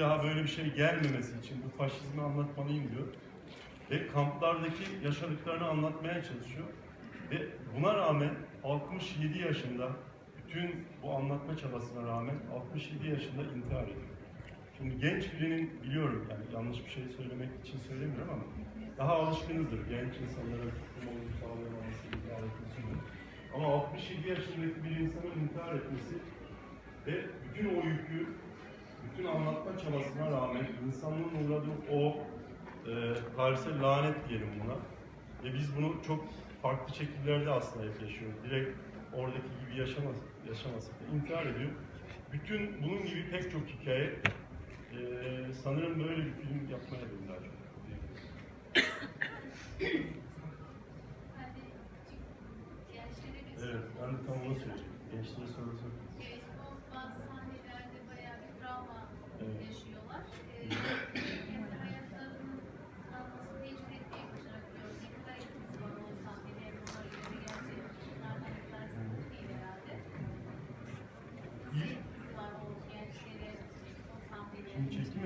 daha böyle bir şey gelmemesi için bu faşizmi anlatmalıyım diyor. Ve kamplardaki yaşadıklarını anlatmaya çalışıyor. Ve buna rağmen 67 yaşında bütün bu anlatma çabasına rağmen 67 yaşında intihar ediyor. Şimdi genç birinin biliyorum yani yanlış bir şey söylemek için söylemiyorum ama daha alışkınızdır genç insanların umut sağlayamaması, intihar etmesi. Ama 67 yaşındaki bir insanın intihar etmesi ve bütün o yükü, bütün çabasına rağmen insanlığın uğradığı o e, tarihsel lanet diyelim buna. Ve biz bunu çok farklı şekillerde aslında hep yaşıyoruz. Direkt oradaki gibi yaşamas yaşamasak da intihar ediyor. Bütün bunun gibi pek çok hikaye e, sanırım böyle bir film yapmaya gençlere bir Evet, ben de tam onu söyleyeyim. Gençliğe soru sor.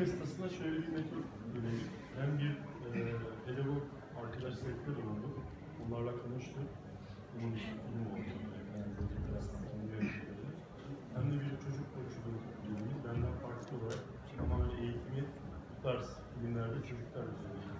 esnasında şöyle bir metot üredik. Hem bir e, pedagog arkadaş sektörü bulunduk. Onlarla konuştuk. Bunun durumu oldu. Hem de bir çocuk koçluğu bölümü. Benden farklı olarak tamamen eğitimi bu tarz bilimlerde çocuklar üzerinde